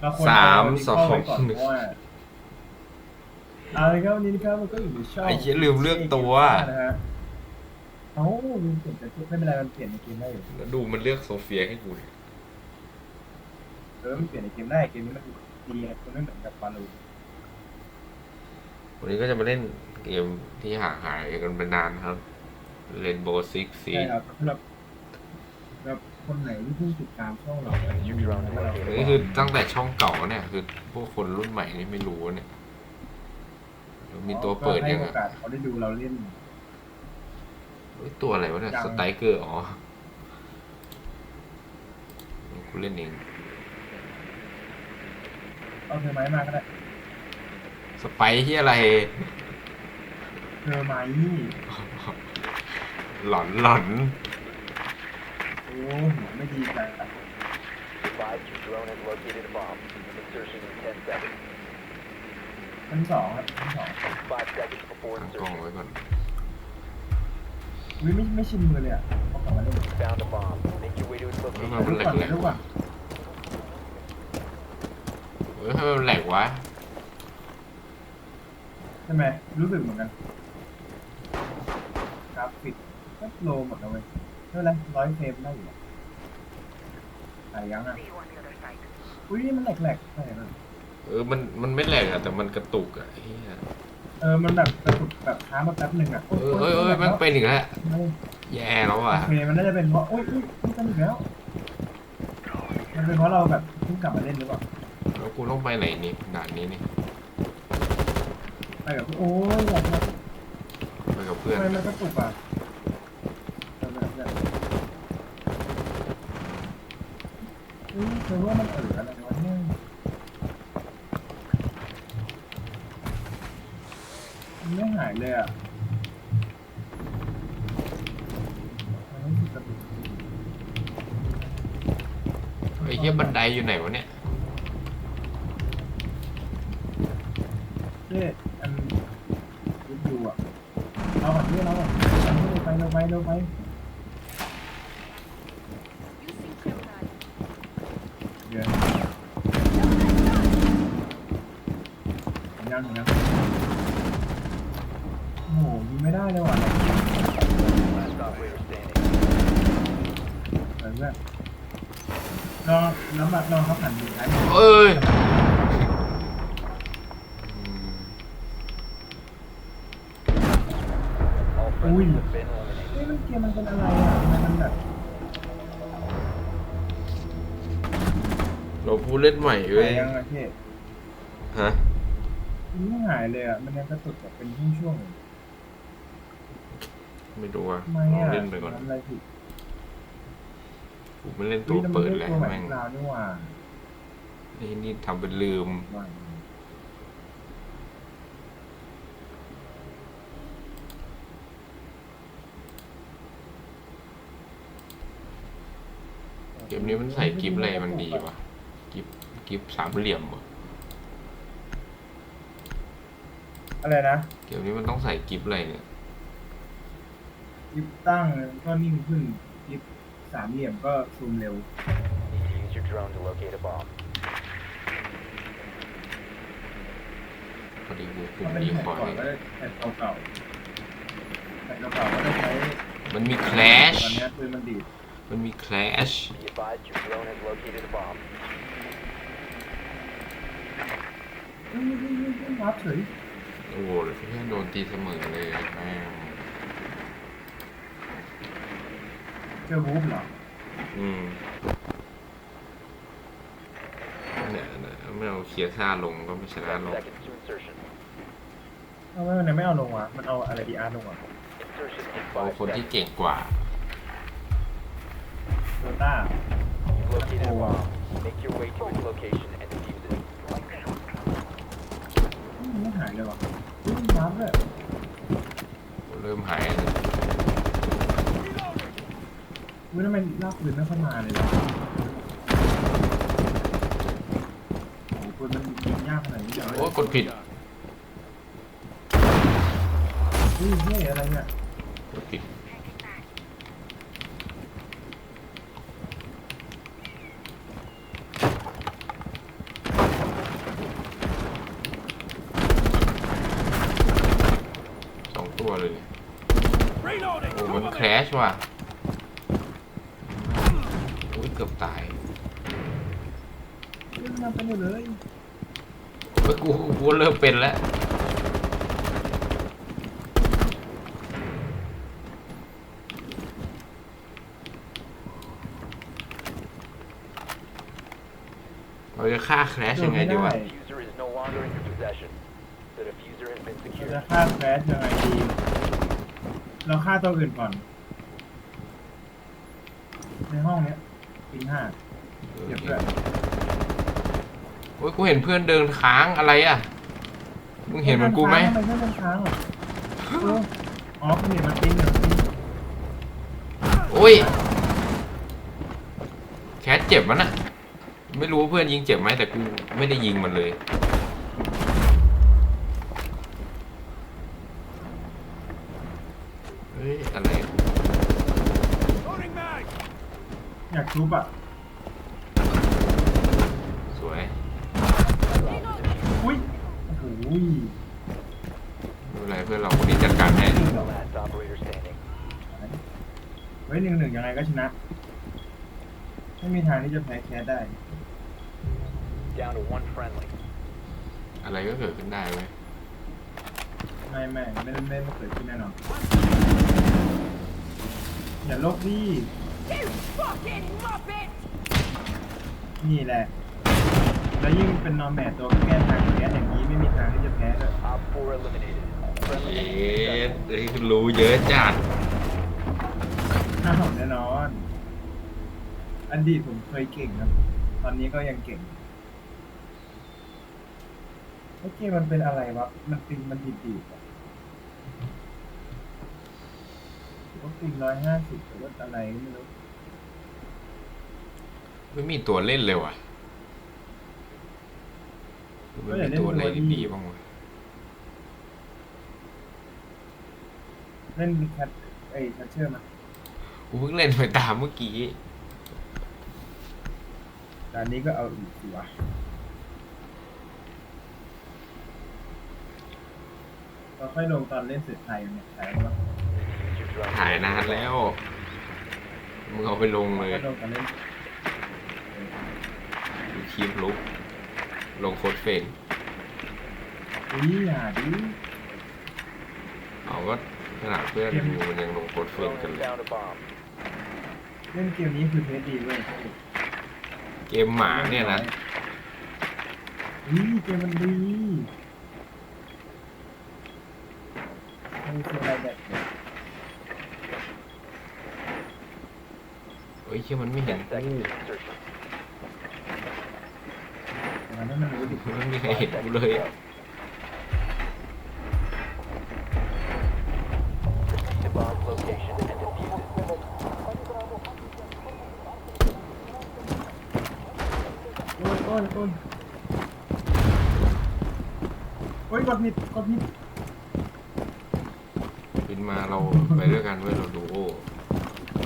เราควรสามเสองไว้ก่นหนึ่ง เพราะว่าเอาเลยครับวันนี้นะครับมันก็อยู่ในช่องไอ้เหี้ยลืมเลือกตัวนะฮะเอ้าลืมเปลี่ยนแต่ชุดไม่เป็นไรมันเปลี่ยนในเกมได้อยู่แล้วดูมันเลือกโซเฟียให้กูดิเออมันเปลี่ยนในเกมได้เกมนี้มันดีไงมันไม่เหมือนกับบาลูวันนี้ก็จะมาเล่นเกมที่ห่างหายกันไปนานครับ Rainbow Six ใช่ Siege ครับสำหรับสำหรับ คนไหนที่เพิ่งติดตามช่องเราอะไรอย่างเงี้ยเรานี่คือตั้งแต่ช่องเก่าเนี่ย คือพวกคนรุ่นใหม่นี่ไม่รู้เนี่ยแล้วมีตัวเปิดก็ให้ยังโออะกาสเขาได้ดูเราเล่น เฮ้ยตัวอะไรวะเนี่ยยัง สไตรเกอร์อ๋อกูเล่นเองเอาเธอไม้มาก็ได้สไปร์ที่อะไร เธอไม้นี่หลอนหลอนโอ้ หัวไม่ดีใจอะ Advise your drone has located a bomb. Insertion in 10 seconds. ชั้นสองครับชั้นสอง5 seconds before ตั้งกล้อง insertion. ไว้ก่อนวิไม่ไม่ชินมือเลยอะเขากลับมาเล่น Found a bomb. Make your way to its เฮ้ย location. มันรูแหลก่กอนแหลกรูก่อนเฮ้ยทำไมมันแหลกวะใช่ไหมรู้สึกเหมือนกันกราฟิกก็โลหมดแล้วเว้ยไม่ เป็นไรร้อยเฟรมได้อยู่อะถ่ายยังอะอุ้ยมันแหลกๆใช่ไหมเออมันมันไม่แหลกอะแต่มันกระตุกอะเฮียเออ มันแบบกระตุกแบบค้างมาแป๊บหนึ่งอะเออเอ้ยเอ้ยแมันเป็นอีกแล้วไม่แย่แล้วโออะเคมันน่าจะเป็นเพราะอุ้ยอุ้ยมันเป็นอีกแล้ว มันเป็นเพราะเราแบบเพิ่งกลับมาเล่นหรือเปล่าแล้วกูต้องไปไหนนี่ด่านนี้นี่ไปกับโอ้ยอยากมาไปกับเพื่อนทำไมมันกระตุกอะเออแบบแบบ เฮ้ยเธอว่ามันเอออะไรวะเนี่ยมันไม่หายเลยอะมันรู้สึกกระตุกไอ้เหี้ยบันไดอยู่ไหนวะเนี่ยเอ๊ะอันยุบอยู่อะเราก่อนที่เราก่อนไปเร็วไปเร็วไป เดี๋ยว ยังยังโอ้โหยิงไม่ได้เลยว่ะ Last operator standing. เพื่อนลองน้ำแบบลองเขาหันอยู่ท้ายมือเอ้ยอืม All friendlies have been eliminated. เฮ้ยมันเกมมันเป็นอะไรอะทำไมมันแบบเราผู้เล่นใหม่เว้ยยังไงพี่ฮะมันไม่ หายเลยอะ มันยังกระตุกแบบเป็นช่วงๆอยู่ไม่รู้อะทำไมลองอะเล่นไปก่อนทำอะไรผิดกูไม่เล่นตัฮ้วยแมันเปิดไม่แล้วตัวแบบแม่งลาวนี่หว่านี่นี่ทำเป็นลืม ว่าเกมนี้มันใส่กิฟอะไรมันดีวะกิฟกิฟสามเหลี่ยมวะ อะไรนะเกมนี้มันต้องใส่กิฟอะไรเนี่ย ยิบตั้งก็นิ่งขึ้นยิบสามเหลี่ยมก็ซูมเร็ว Need to use your drone to locate a bomb. พอดีกูปุ่ถ้ามเป็นดีแผ่นคอก่อนร์ก็เลยแผ่นเก่าๆแผ่นเก่าๆก็ได้ใช้มันมีแคลชตอนนี้ปืนมันดีดมันมีแคลช Be advised your drone has located a bomb. เฮ้ยเฮ้ยเฮ้ยเฮ้ยรับเฉย โอ้โหแค่โดนตีเสมอเลยแม่งเจอวูฟเหรออืมเนี่ยเนี่ยไม่เอาเคลียร์ซ่าลงก็ไม่ชนะ10หรอก seconds to insertion. เอาไม่มันไม่เอาลงวะ มันเอาอะไรดีอาร์ลงอะ Insertion in เอา5คนที่ seconds. เก่งกว่า โดต้า You've located a Oh, wow. bomb. Make your way to its location and defuse it. มันไม่หายเลยวะเฮ้ยมั นรับเลยเริ่มหายแล้วเฮ้ยทำไมลากปืนไม่ค่อยมาเลยวะโอ้โหปืนมันยิงยากขนาดนี้เลยโอ้ยกดผิดเฮ้ยเฮ้ยอะไรเนี่ยกดผิด ครช ว่ะอุ้ยเกือบตายเรื่องมันไปหมดเลยเฮ้ยกูกูเริ่มเป็นแล้วเราจะฆ่าแครชยังไงดีวะ The diffuser is no longer in your possession. The diffuser has been เรา secured. จะฆ่าแครชยังไงดี เราฆ่าตัวอื่นก่อน ในห้องเนี้ยปิงห้าเก็บเพื่อนโอ้ยกูเห็นเพื่อนเดินค้างอะไรอะ มึงเห็นเหมือนกูไหมทำไมเพื่อนมันค้างอะเอออ๋อคุณเห็นมันปิงเหรอปิงโอ้ย แคทเจ็บมันอะไม่รู้ว่าเพื่อนยิงเจ็บไหมแต่กูไม่ได้ยิงมันเลย เฮ้ย อะไรอะ อยาก ชุบอะสวยอุ้ยโอ้โหไม่เป็นไรเพื่อนเราคนนี้จัดการให้ The last operator standing. เฮ้ยหนึ่งหนึ่งยังไงก็ชนะ ไม่มีทางที่จะแพ้แคสได้ Down to one friendly. อะไรก็เกิดขึ้นได้เว้ยไม่ไม่ไม่ไม่ไม่เกิดขึ้นแน่นอนอย่าลบดิ You fucking muppet! นี่แหละ แล้วยิ่งเป็นนอร์แมทตัวแก้ทางแก้อย่างนี้ไม่มีทางที่จะแพ้เลย Op 4 eliminated. เย Friendly ็ดเฮ้ยรู้เยอะจัดห้ามแน่นอนอดีตผมเคยเก่งครับ ตอนนี้ก็ยังเก่งโอเคมันเป็นอะไรวะ มันปิงมันดีดีดๆอะ ว่าปิงร้อยห้าสิบหรือว่าอะไรไม่รู้ไม่มีตัวเล่นเลยว่ะไม่มีตัวอะไรดีๆบ้างวะเล่นแคทไอ้แคทเชอร์มากูเพิ่งเล่นไปตามเมื่อกี้แต่อันนี้ก็เอาอีกสิวะเราค่อยลงตอนเล่นสุดไทยเนี่ยถ่ายมา Diffuser drone. ถ่ายนานแล้ว มึงเอาไปลงเลยก็ลงตอนเล่นดูคลิปลุก ลงโคดเฟนอุ้ยอย่าดิเอาก็ขนาดเพื่อนดูมันยังลงโคดเฟน Drone กัน has เลย found a bomb. เล่นเกมนี้คือเทสดีเว้ยเกมหมาเนี่ยนะนี่เกมมันดีมันคืออะไรแบบเนี่ย เฮ้ยเชื่อมันไม่เห็น10 seconds to insertion. มันให้มันรู้ดิมันไม่มีใครเห็นกูเลย The bomb's location and defuse it. โอ้ยโอ้ยโอ้ยโอ้ยกดผิดกดผิดบินมาเราไปด้วยกันเว้ยเราดูโอ้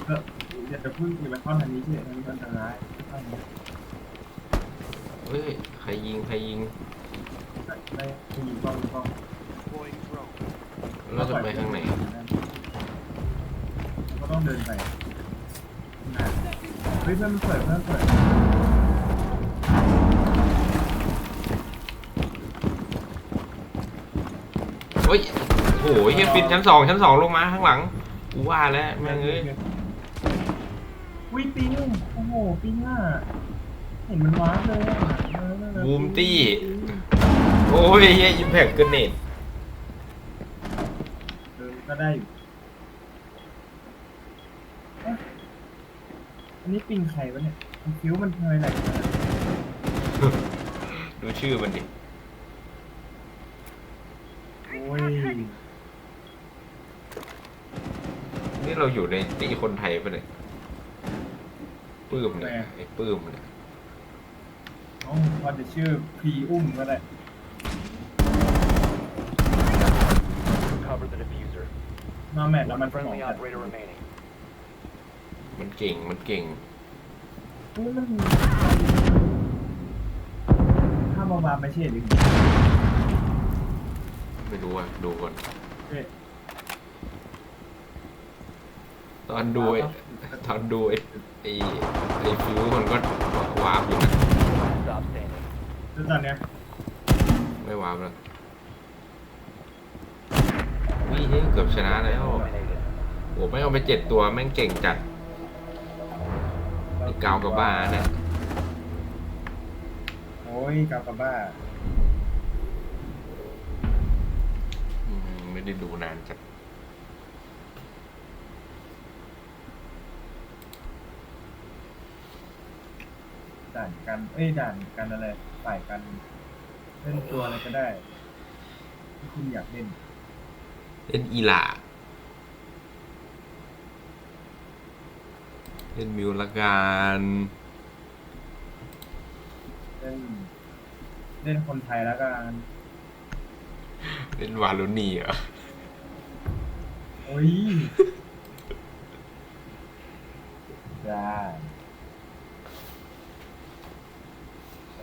เออ อย่าจะพึ่งอย่าไปเข้าทางนี้เฉยทางนี้มันอันตรายเข้าทางนี้เฮ้ยใครยิงใครยิงได้ได้ยิงกล้องยิงกล้องเราจะไปข้างไหนก็ต้องเดินไปนะเฮ้ยเพื่อนมันเปิดเพื่อนเปิดเฮ้ยโอ้โหเฮียปิดชั้นสองชั้นสองลงมาข้างหลังกูว่าแล้วแม่งเอ้ยวิ ปิงโอ้โหปิงอะเห็นมันว้าร์ปเลยอะเออนั่นแหละบูมตี้ โอ้ยเฮียอิมแพคเกรเนตเออก็ได้อยู่เอ๊ะอันนี้ปิงใครวะเนี่ยมันคิ้วมันทำไมไหลมาดูชื่อมันดิ โอ้ยนี่เราอยู่ในตีคนไทยปะเนี่ย ปื้มเนี่ยไอ้ปื้มเนี่ยน้องพอจะชื่อพีอุ้มก็ได้ Cover the diffuser. นอแมทแล้วมัน One สมอง friendly แต่ operator remaining. มันเก่งมันเก่งเฮ้ยมันถ้าบาบาไม่ใช่หรือไม่รู้อะดูก่อนเอ๊ะ ตอนดูไอ้ตอนดูไอ้ไอ้ไอ้ฟิวมันก็วาร์ปอยู่นะ Stop standing. คือตอนเนี้ยไม่วาร์ปแล้ววิ่งเกือบชนะแล้ว Eliminated. โอ้ไม่งเอาไปเจ็ดตัวแม่งเก่งจัดไอ้กาวกับบ้าเนี่ยโอ้ยกาวกับบ้า อืมไม่ได้ดูนานจัด ด่านกันเอ้ยด่านกันอะไรฝ่ายกันเล่นตัวอะไรก็ได้ที่คุณอยากเล่นเล่นอีหลาเล่นมิวละกันเล่นเล่นคนไทยแล้วกันเล่นวาลุนีเหรอโอ้ยได้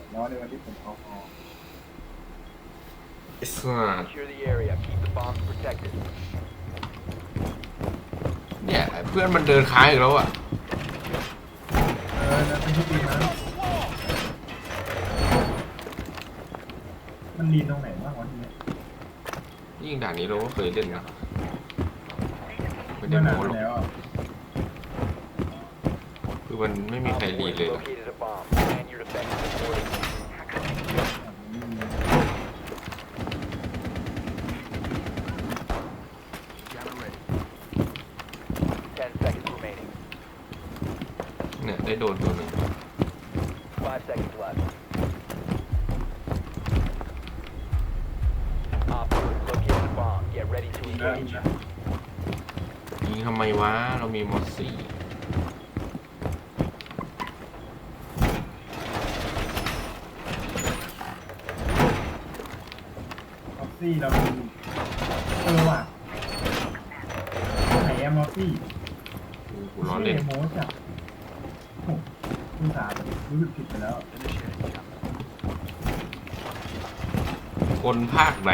แต่น้อยในวันที่ผมเอาออกไอ้สัส Secure the area. Keep the bombs protected. เนี่ยเพื่อนมันเดินค้างอีกแล้วอะ เออแล้วเป็นที่ดีนะมันลีนตรงไหนบ้างวะทีเนี้ยยิ่งด่านนี้เราก็เคยเล่นนะไม่ได้เมื่อนานโม้หรอกแล้วอะ คือมันไม่มีใคร Op รี four เลย has นะ located a bomb. Plan your defense accordingly. 10 seconds remaining. เนี่ยได้โดนตัวหนึ่ง Five seconds left. Op 4 has located a bomb. Get ready to ได้ engage. นะยิงทำไมวะ เรามีมอสสี่ มอส ซี่เรามีเออว่ะไหนอะมอสซี่กูล้อเล่นชื่โมจับโอ้คุณสารู้สึกผิดไปแล้วคนภาคไหน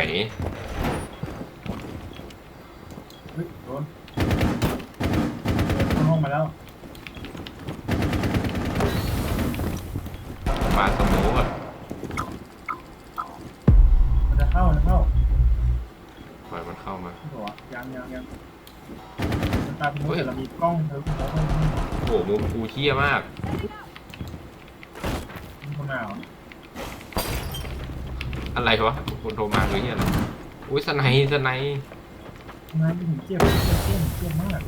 สไนด์สไนด์งานที่ผมเจ็บเจ็บเจ็บเจ็บมาก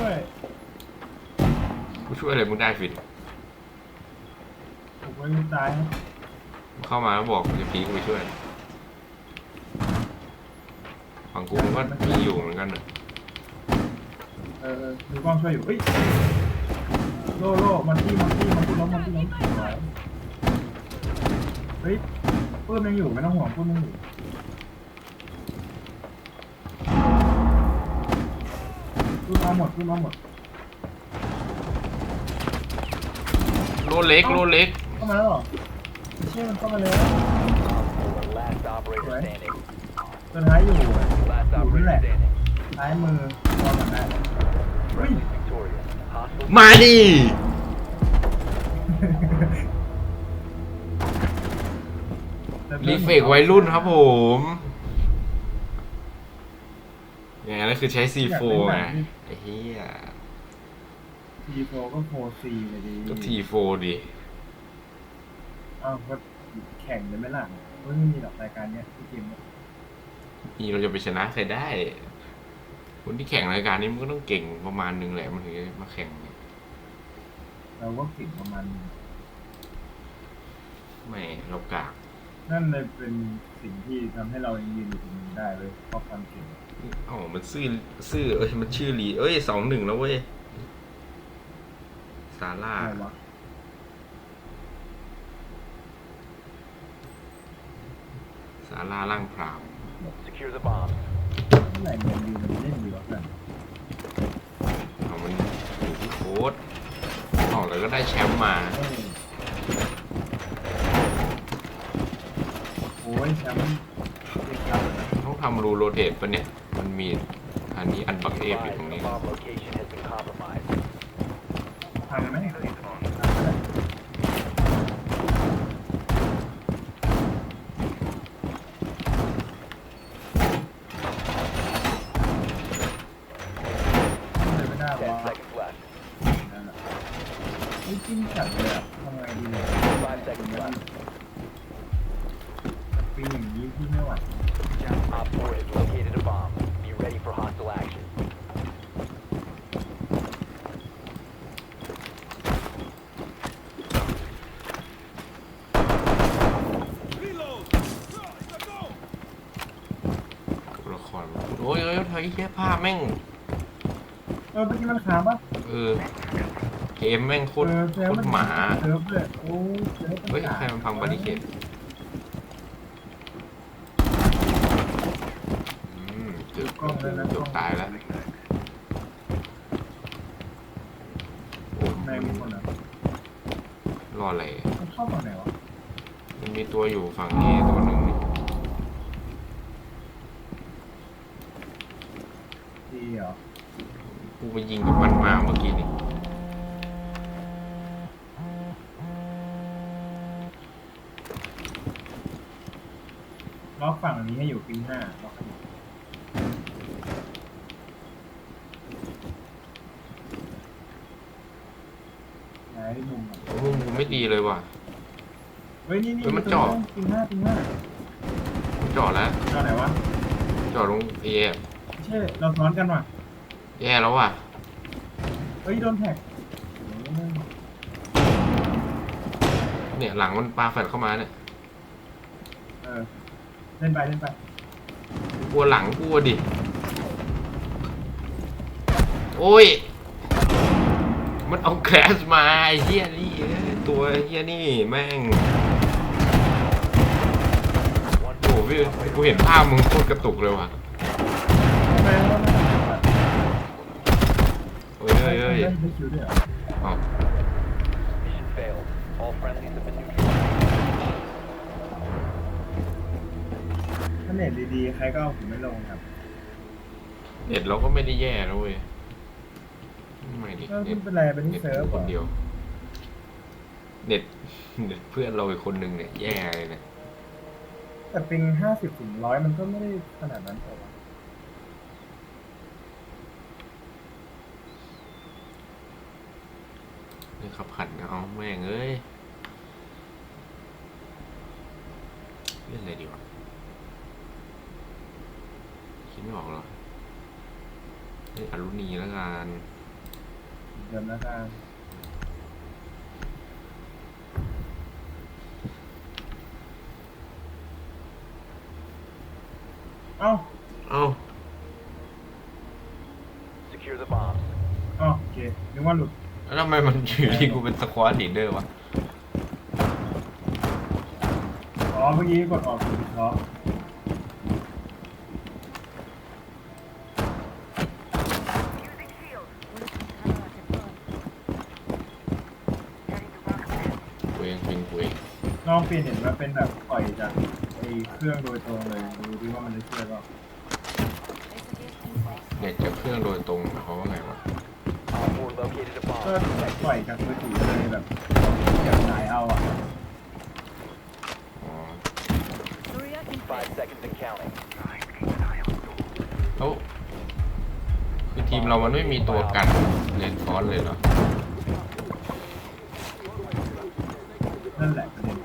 ด้วยกูช่วยอะไรมึงได้ฟินผมก็ยังตายนะเข้ามาแล้วบอกจะพีกูไปช่วยฝั่งกูมันก็มีอยู่เหมือนกันน่ะเออเออดูกล้องช่วยอยู่เฮ้ย โล่โล่มันที่มันที่มันที่ล้มมันที่ล้มสวยเฮ้ยปื้มยังอยู่ไม่ต้องห่วงปื้มยังอยู่ปื้มเอาหมดปื้มเอาหมดโลเล็กโลเล็กเข้ามาแล้วเหรอไอ้เชี่ยมันเข้ามาแล้ว Op 4, last operator standing. ตัวท้ายอยู่อยู่นั่นแห operator ละ standing. ท้ายมือรอกันได้เฮ้ย Friendly มาดิรีเฟกวัยรุ่นครับผมอย่างนั้นคือใช้ C4 ไงไอ้เหี้ยทีโฟก็โฟซีเลยดีก็ T4 ดิอ้าวก็แข่งเลยไหมล่ะเฮ้ยไม่มีหรอกรายการเนี้ยที่เกมเนี่ยนี่เราจะไปชนะใครได้ คนที่แข่งรายการนี้มันก็ต้องเก่งประมาณหนึงแหละมันถึงจะมาแข่ง เนี่ยเราก็เก่งประมาณนึงไม่เรากากนั่นเลยเป็นสิ่งที่ทำให้เรายังยืนอยู่ตรงนี้ได้เลยเพราะความเก่งอ๋อมันซื่อซื่อเอ้ยมันชื่อลีเอ้ยสองหนึ่งแล้วเว้ยซาร่า อะไรวะซาร่าล่างพราม Secure the bomb. เมื่อไหร่แมนยูมันจะเล่นดีวะกันเอามันอยู่ที่โค้ด ออกแล้วก็ได้แชมป์มา โอ้ยแชมป์เด็กเราต้องทำรูโรเตทปะเนี่ย มันมีอันนี้อันบักเอฟอยู่ตรงนี้ Bomb location อ้ยเฮ้ยแค่ภาพแม่ง เออเมื่อกี้มันค้างปะเออเกมแม่งโคตรเออโคตรหมาเซิร์ฟเลยโอ้เซิร์ฟเฮ้ยใครมันพังบาริเคดอืมเกือบเกือบเกือบตายแล้วโอ้ในมีคนอะรออะไรมันเข้าฝั่งไหนวะมันมีตัวอยู่ฝั่งนี้ตัวหนึ่งนี่ ดีเหรอกูไปยิงกับมันมาเมื่อกี้นี่ล็อกฝั่งนี้ให้อยู่ปีหน้าล็อกให้อยู่ไหนมุมอะโอ้มุมกูไม่ดีเลยว่ะ เฮ้ยนี่นี่เฮ้ยมันจ่อ ปีหน้าปีหน้าจอดแล้ว จอไหนวะ จอดลงเอไม่ใช่เราซ้อนกันว่ะแย่แล้วว่ะ เฮ้ยโดนแท็กโอ้ยเนี่ยหลังมันปลาแฟดเข้ามาเนี่ยเออเล่นไปเล่นไปกลัวหลังกลัวดิ โอ้ย มันเอาแคสมาไอ้เหี้ยนี่เอ้ยตัวเหี้ยนี่แม่ง One โอ้โหพี่กูเห็นภาพมึงโคตรกระตุกเลยว่ะ ฮ้ยเฮ้ยเฮ้ยเล่นไม่คิวด้วยเหรออ้าว mission failed. All friendlies have been neutralized. ถ้าเน็ตดีๆ ใครก็เอาผมไม่ลงครับเน็ตเราก็ไม่ได้แย่นะเว้ยไม่ดิก็เน็ไม่ตเป็นไรเป็นที่เน็ตเซิร์ฟกูคนเหรอเดียว เน็ตเน็ตเพื่อนเราอีกคนหนึ่งเนี่ยแย่เลยเนี่ยแต่ปิงห้าสิบถึงร้อยมันก็ไม่ได้ขนาดนั้นหรอกวะ นี่ ขับขันก็เอาแม่งเอ้ยเล่นอะไรดีวะคิดไม่ออกหรอเล่นอรุณีแล้วกันเดิมแล้วกันเอ้าเอ้า Secure the bombs. เอ้าโอเคนึกว่าหลุด แล้วทำไมมันอยู่ที่กูเป็นสควอตลีดเดอร์วะ อ๋อเมื่อกี้กดออกผิดล้อกูเองเป็นกูเองลองเปลี่ยนเห็นว่าเป็นแบบปล่อยจากไอ้เครื่องโดยตรงเลยดูดิว่ามันจะช่วยเปล่าเน็ตจากเครื่องโดยตรงหมายความว่าไงวะ Op 4 located a ก็ bomb. ปล่อยจากมือถือเลยแบบจากสายเอาอะอ๋อ Five seconds and counting. แล้วคือทีมเรามันไม่มีตัวกันเลนฟอนเลยเหรอ นั่นแหละประเด็น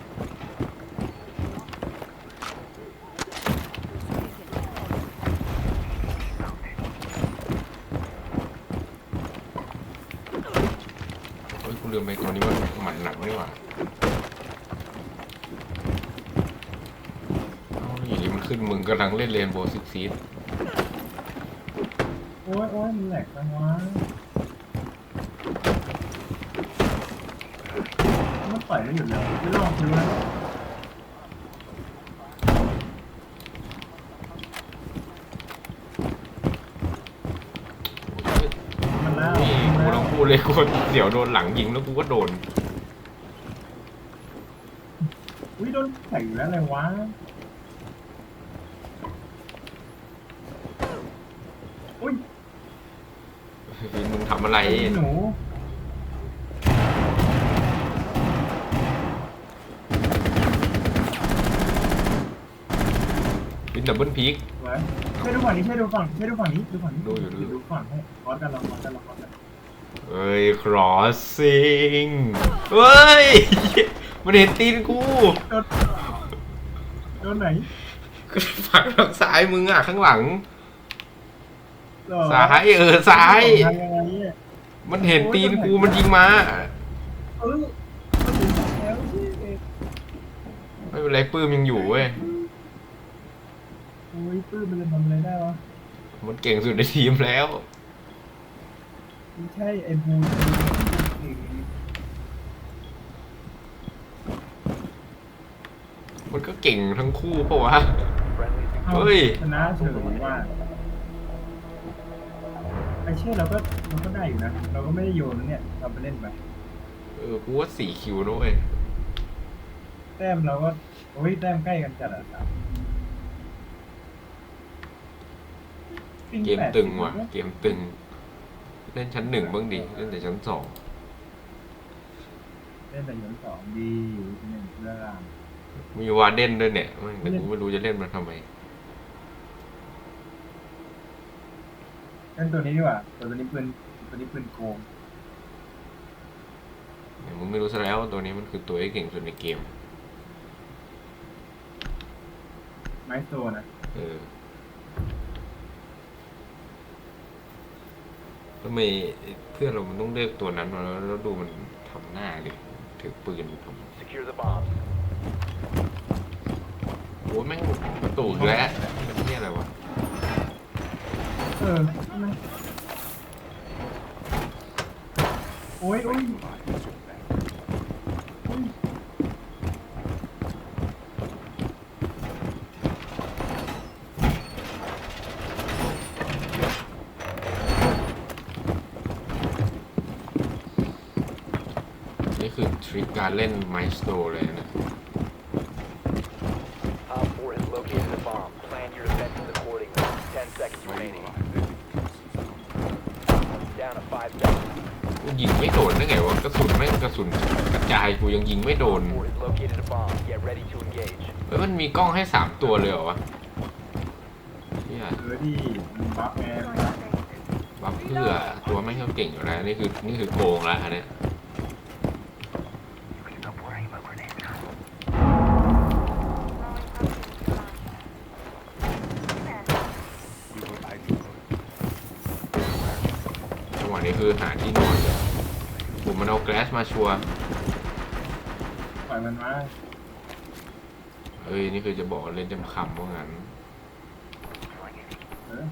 เฮ้ยกู ลืมไปตัวนี้ว่าหมันหนักนี่หว่าอาอยู่ดีมันขึ้นมึงกำลังเล่นเรนโบว์ซิกซีดโอ้ยโอ้ยมันแหลกจังวะมันปล่อยไม่หยุดเลยไม่ลองคิวนะ เลยกูเดี๋ยวโดนหลังยิงแล้วกูก็โดน อุ้ยโดนใส่แล้วอะไรวะอุ้ยวินมึงทำอะไร หนูวินดับเบิลพีก ไว้ช่ดูฝั่งนี้ช่ดูฝั่งช่ดูฝั่งนี้ดูฝั่งนี้ดูอยู่ดูอยู่ ดูฝั่งให้คอสกันเราคอสกันเราคอสกัน เฮ้ย crossing เฮ้ย มันเห็นตีนกูโดนโดนไหนฝั่งทางซ้ายมึงอะ ข้างหลัง หรอซ้าย เออ ซ้าย ทำยังไงเนี่ยมันเห็นตีนกูมันยิงมา เออมันถึงแล้วสิไม่เป็นไรปื้มยังอยู่เว้ย โอ้ยปื้มมันจะทำอะไรได้วะมันเก่งสุดในทีมแล้ว ไม่ใช่ไอ้บูมันก็เก่งทั้งคู่ปะวะ Friendly อาเฮ้ย ชนะเฉยว่าไอเช่เราก็เราก็ได้อยู่นะ เราก็ไม่ได้โยนนะเนี่ยเราไปเล่นไปเออกูว่าสี่คิวนะเว้ยแต้มเราก็โอ้ยแต้มใกล้กันจัดอะครับเกมตึงว่ะ เกมตึง เล่นชั้นหนึ่งบ้างดิเล่นแต่ชั้นสองเล่นแต่ยนสองดีอยู่ที่หนึ่งเรื่องรามมีวาเดนด้วยเนี่ยแม่งแต่กูไม่รู้จะเล่นมันทำไม เล่นตัวนี้ดีกว่าตัวนี้ปืนตัวนี้ปืนโกงแต่มึงไม่รู้ซะแล้วว่าตัวนี้มันคือตัวที่เก่งสุดในเกม ไม้โซนะ เออ ทำไมเพื่อนเรามันต้องเลือกตัวนั้นมาแล้วแล้วดูมันทำหน้าดิถือปืนทำ secure the bombs. โอ้ยแม่งประตูอีกแล้วเป็นที่อะไรวะเออใช่ไหมโอ้ยโอ้ยโอ้ย นี่คือทริค การเล่นไมสโตเลยนะ Op 4 has located a bomb. Plan your defenses accordingly. 10 seconds remaining. Down to 5 seconds. กูยิงไม่โดนได้ไงวะกระสุนแม่งกระสุนกระจายกูยังยิงไม่โดน 4 has located a bomb. Get ready to engage. เฮ้ยมันมีกล้องให้สามตัวเลยเหรอวะเนี่ยเออดีมันบัฟไงมันบัฟบัฟเพื่อตัวแม่งเขาเก่งอยู่แล้วนี่คือนี่คือโกงแล้วอันเนี้ย มันเอาแกลสมาชัวร์ปล่อยมันมาเอ้ย นี่คือจะบอกเล่นเต็มคำว่างั้น เออ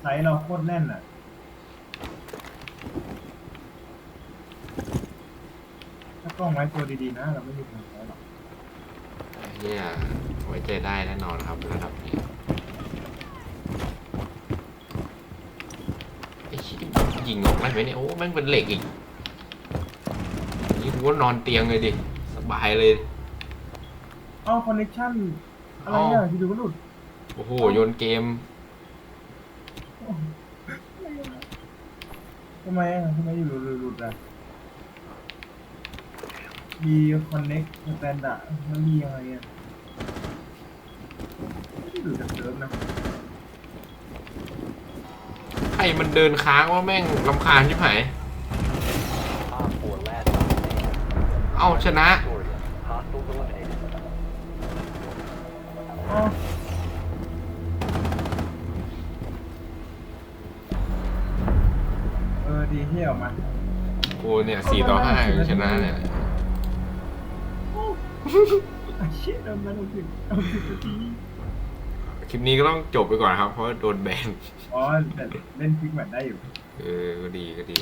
ไซส์เราโคตรแน่นอะ ถ้ากล้องไว้ตัวดีๆนะ เราไม่มีทางใช้หรอก เนี่ยไว้ใจได้แน่นอนครับระดับนี้ไอ้ชิบยิงออกได้ไหมเนี่ยโอ้แม่งเป็นเหล็กอีกนี่กูว่านอนเตียงเลยดิสบายเลยเอ้าคอนเนคชั่นอะไรอะที่ดูก็หลุดโอ้โหโยนเกมทำไมอะทำไมอยู่หลุดหลุดอะ มีคอนเน็กสแตนดาร์ดมันมียังไงอะไม่ได้ดูจากเซิร์ฟนะใครมันเดินค้างว่าแม่งลำคาญชิบหาย Op 4 last stop standing. เอ้าชนะ Victorious. Hostiles eliminated. อ๋อเออดีที่ออกมาโอ้เนี่ยสี่ต่อห้าชนะเนี่ย อะเชี่ยโดนมาโดนสิบเอาสิบนาทีคลิปนี้ก็ต้องจบไปก่อนครับ เพราะโดนแบน อ๋อแต่เล่นฟิกแมทได้อยู่ เออ ก็ดีก็ดี